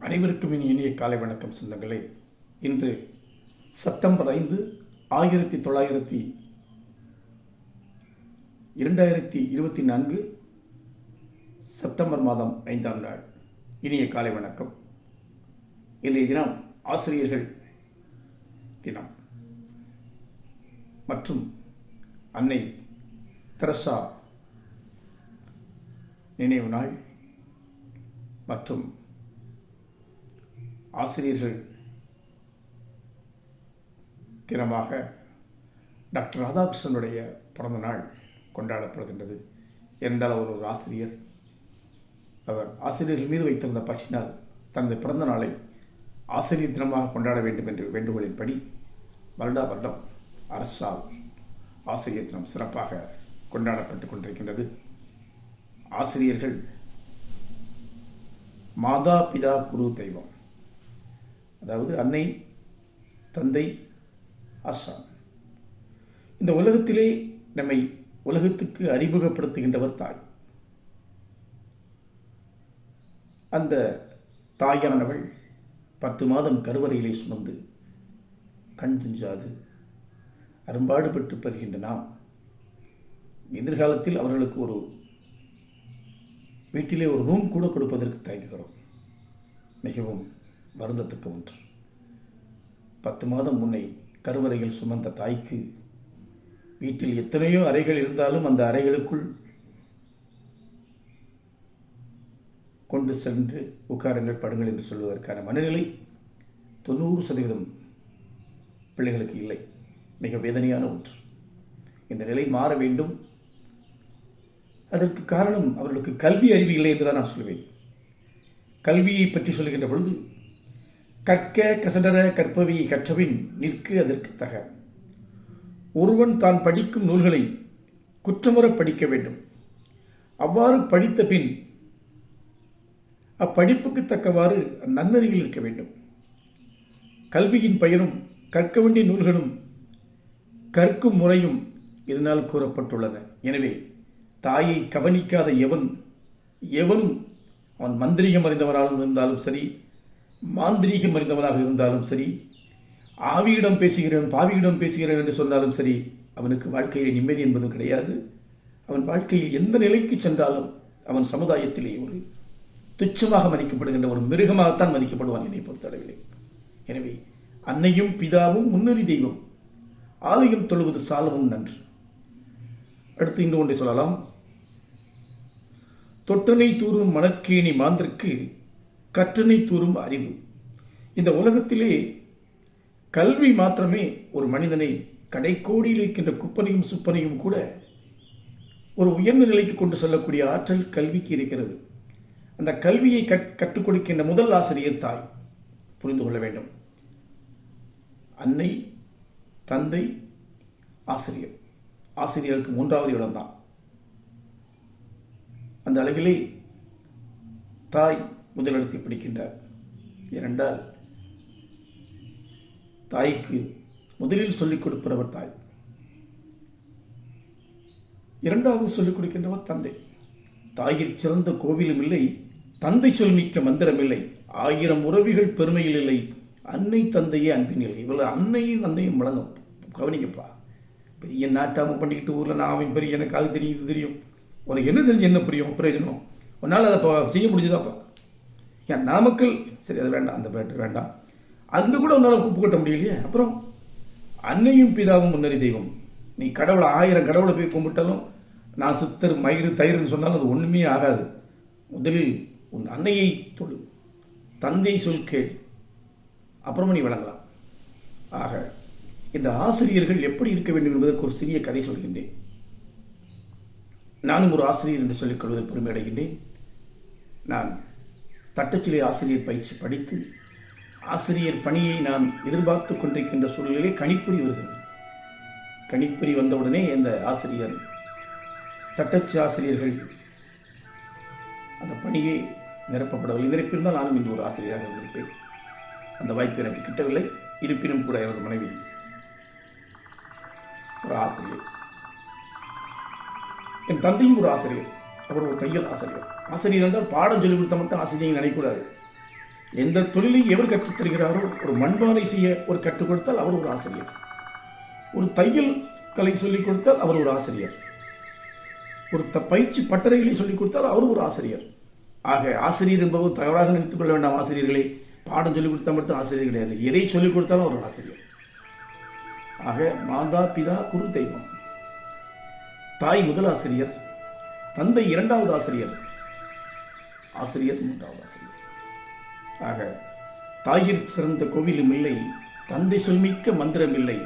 அனைவருக்கும் இனி இனிய காலை வணக்கம் சொந்தங்களே. இன்று செப்டம்பர் ஐந்து ஆயிரத்தி தொள்ளாயிரத்தி இரண்டாயிரத்தி இருபத்தி நான்கு செப்டம்பர் மாதம் ஐந்தாம் நாள். இனிய காலை வணக்கம். இன்றைய தினம் ஆசிரியர்கள் தினம். மற்றும் அன்னை தெரசா நினைவு நாள். மற்றும் ஆசிரியர்கள் தினமாக டாக்டர் ராதாகிருஷ்ணனுடைய பிறந்த நாள் கொண்டாடப்படுகின்றது என்றால் அவர் ஒரு ஆசிரியர். அவர் ஆசிரியர்கள் மீது வைத்திருந்த பற்றினால் தனது பிறந்த நாளை ஆசிரியர் தினமாக கொண்டாட வேண்டும் என்ற வேண்டுகோளின்படி வருடா வருடம் அரசால் ஆசிரியர் தினம் சிறப்பாக கொண்டாடப்பட்டு கொண்டிருக்கின்றது. ஆசிரியர்கள் மாதா பிதா குரு தெய்வம். அதாவது அன்னை தந்தை ஆசான். இந்த உலகத்திலே நம்மை உலகத்துக்கு அறிமுகப்படுத்துகின்றவர் தாய். அந்த தாயானவள் பத்து மாதம் கருவறையிலே சுமந்து கண் துஞ்சாது அரும்பாடுபட்டு பெறுகின்ற நாம். எதிர்காலத்தில் அவர்களுக்கு ஒரு வீட்டிலே ஒரு ரூம் கூட கொடுப்பதற்கு தயங்குகிறோம். மிகவும் வருந்தத்தக்க ஒன்று. பத்து மாதம் முன்னை கருவறையில் சுமந்த தாய்க்கு வீட்டில் எத்தனையோ அறைகள் இருந்தாலும் அந்த அறைகளுக்குள் கொண்டு சென்று உட்காருங்கள் படுங்கள் என்று சொல்வதற்கான மனநிலை தொண்ணூறு சதவீதம் பிள்ளைகளுக்கு இல்லை. மிக வேதனையான ஒன்று. இந்த நிலை மாற வேண்டும். அதற்கு காரணம் அவர்களுக்கு கல்வி அறிவு இல்லை என்று தான் நான் சொல்வேன். கல்வியை பற்றி சொல்கின்ற பொழுது கற்க கசடர கற்பவி கற்றபின் நிற்கு அதற்கு தக. ஒருவன் தான் படிக்கும் நூல்களை குற்றமுற படிக்க வேண்டும். அவ்வாறு படித்த பின் அப்படிப்புக்கு தக்கவாறு நன்னறியில் இருக்க வேண்டும். கல்வியின் பயனும் கற்க வேண்டிய நூல்களும் கற்கும் முறையும் இதனால் கூறப்பட்டுள்ளன. எனவே தாயை கவனிக்காத எவன் எவனும் அவன் மந்திரிகம் அறிந்தவராலும் இருந்தாலும் சரி மாந்திரீகம் அறிந்தவனாக இருந்தாலும் சரி ஆவியிடம் பேசுகிறேன் பாவியிடம் பேசுகிறேன் என்று சொன்னாலும் சரி அவனுக்கு வாழ்க்கையில் நிம்மதி என்பதும் கிடையாது. அவன் வாழ்க்கையில் எந்த நிலைக்கு சென்றாலும் அவன் சமுதாயத்திலே ஒரு துச்சமாக மதிக்கப்படுகின்ற ஒரு மிருகமாகத்தான் மதிக்கப்படுவான் என்னை பொறுத்தளவில்லை எனவே அன்னையும் பிதாவும் முன்னறி தெய்வம் ஆலயம் தொழுவது சாலமும் நன்று. அடுத்து இன்னும் ஒன்றை சொல்லலாம். தொட்டனை தூறும் மணற்கேணி மாந்திற்கு கற்றனை தூறும் அறிவு. இந்த உலகத்திலே கல்வி மாத்திரமே ஒரு மனிதனை கடைக்கோடியில் இருக்கின்ற குப்பனையும் சுப்பனையும் கூட ஒரு உயர்ந்த நிலைக்கு கொண்டு செல்லக்கூடிய ஆற்றல் கல்விக்கு இருக்கிறது. அந்த கல்வியை கற்றுக் கொடுக்கின்ற முதல் ஆசிரியர் தாய். புரிந்து கொள்ள வேண்டும். அன்னை தந்தை ஆசிரியர். ஆசிரியருக்கு மூன்றாவது இடம்தான். அந்த அளவிலே தாய் முதலிடத்தை பிடிக்கின்றார். ஏனென்றால் தாய்க்கு முதலில் சொல்லிக் கொடுப்பவர் தாய். இரண்டாவது சொல்லிக் கொடுக்கின்றவர் தந்தை. தாயில் சிறந்த கோவிலும் இல்லை தந்தை சொல் மிக்க மந்திரம் இல்லை ஆயிரம் உறவிகள் பெருமையில் இல்லை அன்னை தந்தையே அன்பின் இல்லை. இவ்வளவு அன்னையும் தந்தையும் முழங்க கவனிக்கப்பா பெரிய நாட்டாமல் பண்ணிக்கிட்டு ஊரில் நான் அவன் பெரிய எனக்கு அது தெரியும் இது தெரியும். உனக்கு என்ன தெரிஞ்சு என்ன புரியும்? பிரயோஜனம்? உன்னால் அதை செய்ய முடிஞ்சுதாப்பா. ஏன் நாமக்கல். சரி அது வேண்டாம் அந்த பேட்டர் வேண்டாம். அங்கே கூட உன்னால் குப்பு கட்ட முடியலையே. அப்புறம் அன்னையும் பிதாவும் முன்னறி தெய்வம். நீ கடவுளை ஆயிரம் கடவுளை போய் கும்பிட்டாலும் நான் சித்தர் மயிறு தயிர்னு சொன்னாலும் அது ஒன்றுமே ஆகாது. முதலில் உன் அன்னையை தொழு தந்தை சொல் கேள். அப்புறமா நீ வழங்கலாம். ஆக இந்த ஆசிரியர்கள் எப்படி இருக்க வேண்டும் என்பதற்கு ஒரு சிறிய கதை சொல்கின்றேன். நானும் ஒரு ஆசிரியர் என்று சொல்லிக் கொள்வதில் பெருமை அடைகின்றேன். நான் தட்டச்சிலை ஆசிரியர் பயிற்சி படித்து ஆசிரியர் பணியை நான் எதிர்பார்த்து கொண்டிருக்கின்ற சூழ்நிலையிலே கணிப்பொறி வருகிறது. கணிப்பொறி வந்தவுடனே இந்த ஆசிரியர் தட்டச்சு ஆசிரியர்கள் அந்த பணியை நிரப்பப்படவில்லை. நிரப்பியிருந்தால் நானும் இன்று ஒரு ஆசிரியராக இருந்திருப்பேன். அந்த வாய்ப்பு எனக்கு கிட்டவில்லை. இருப்பினும் கூட எனது மனைவி ஒரு ஆசிரியர். என் தந்தையும் ஒரு ஆசிரியர். அவர் ஒரு தையல் ஆசிரியர் ஆசிரியர் என்றால் பாடம் சொல்லிக் கொடுத்த மட்டும் ஆசிரியர் நினைக்கக்கூடாது. எந்த தொழிலையும் எவர் கற்றுத் தருகிறாரோ ஒரு மண்பானை செய்ய ஒரு கற்றுக் கொடுத்தால் அவர் ஒரு ஆசிரியர். ஒரு தையல் கலை சொல்லிக் கொடுத்தால் அவர் ஒரு ஆசிரியர். ஒரு த பயிற்சி பட்டறைகளை சொல்லிக் கொடுத்தால் அவர் ஒரு ஆசிரியர். ஆக ஆசிரியர் என்பவர் தவறாக நினைத்துக் கொள்ள வேண்டாம் ஆசிரியர்களே. பாடம் சொல்லிக் கொடுத்தா மட்டும் ஆசிரியர் கிடையாது. எதை சொல்லிக் கொடுத்தாலும் அவர் ஒரு ஆசிரியர். ஆக மாதா பிதா குரு தெய்வம். தாய் முதல் ஆசிரியர். தந்தை இரண்டாவது ஆசிரியர். ஆசிரியர் மூன்றாவது ஆசிரியர். ஆக தாயிற் சிறந்த கோவிலும் இல்லை தந்தை சொல்மிக்க மந்திரம் இல்லை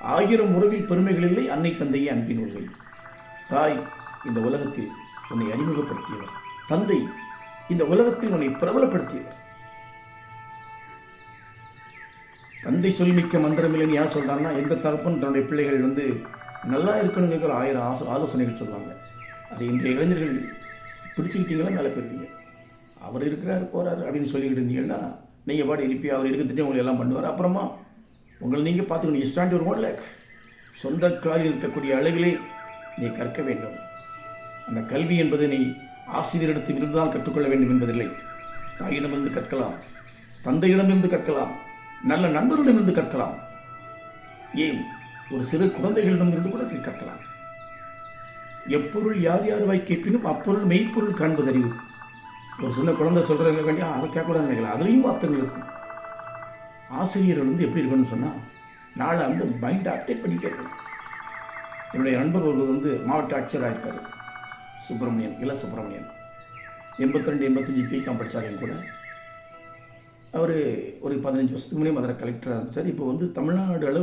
ஆயிரம் உறவில் பெருமைகள் இல்லை அன்னை தந்தையே அன்பின் உள்கை. தாய் இந்த உலகத்தில் உன்னை அறிமுகப்படுத்தியவர். தந்தை இந்த உலகத்தில் உன்னை பிரபலப்படுத்தியவர். தந்தை சொல்மிக்க மந்திரம் இல்லைன்னு யார் சொல்கிறாங்கன்னா எந்த தகப்பன் தன்னுடைய பிள்ளைகள் வந்து நல்லா இருக்கணுங்கிற ஆயிரம் ஆசோ ஆலோசனைகள் சொல்லுவாங்க. அது இன்றைய இளைஞர்கள் பிடிச்சுக்கிட்டீங்களா? மேலே போயிருவீங்க அவர் இருக்கிறார் போகிறார் அப்படின்னு சொல்லிக்கிட்டு இருந்தீங்கன்னா நீங்கள் பாடி இருப்பி அவர் இருக்கிறதுட்டே உங்களை எல்லாம் பண்ணுவார். அப்புறமா உங்களை நீங்கள் பார்த்துக்கணும். ஸ்டாண்ட் ஒரு ஒன் லேக் சொந்த காலில் இருக்கக்கூடிய அளவிலே நீ கற்க வேண்டும். அந்த கல்வி என்பது நீ ஆசிரியரிடத்தில் இருந்தால் கற்றுக்கொள்ள வேண்டும் என்பதில்லை. தாயிடமிருந்து கற்கலாம். தந்தையிடமிருந்து கற்கலாம். நல்ல நண்பர்களிடமிருந்து கற்கலாம். ஏன்? ஒரு சிறு குழந்தைகளிடமிருந்து கூட நீ கற்கலாம். எப்பொருள் யார் யார் வாய் கேட்பினும் அப்பொருள் மெய்ப்பொருள் காண்பதறிவு. ஒரு சின்ன குழந்தை சொல்கிறவங்க வேண்டிய அதை கேட்கக்கூடாது நினைக்கலாம் அதுலேயும் வார்த்தைகள் இருக்கும் ஆசிரியர்கள் வந்து எப்படி இருக்கணும்னு சொன்னால் நாளை வந்து மைண்டை அப்டேட் பண்ணிகிட்டே இருக்கணும் என்னுடைய நண்பர் ஒருவர் வந்து மாவட்ட ஆட்சியராக இருக்கார். சுப்பிரமணியன் இள சுப்பிரமணியன். எண்பத்திரெண்டு எண்பத்தஞ்சு பிகாம் படித்தார் என் கூட. அவர் ஒரு பதினஞ்சு வருஷத்துக்கு முன்னே மதுரை கலெக்டராக இருந்துச்சார் இப்போ வந்து தமிழ்நாடு அளவு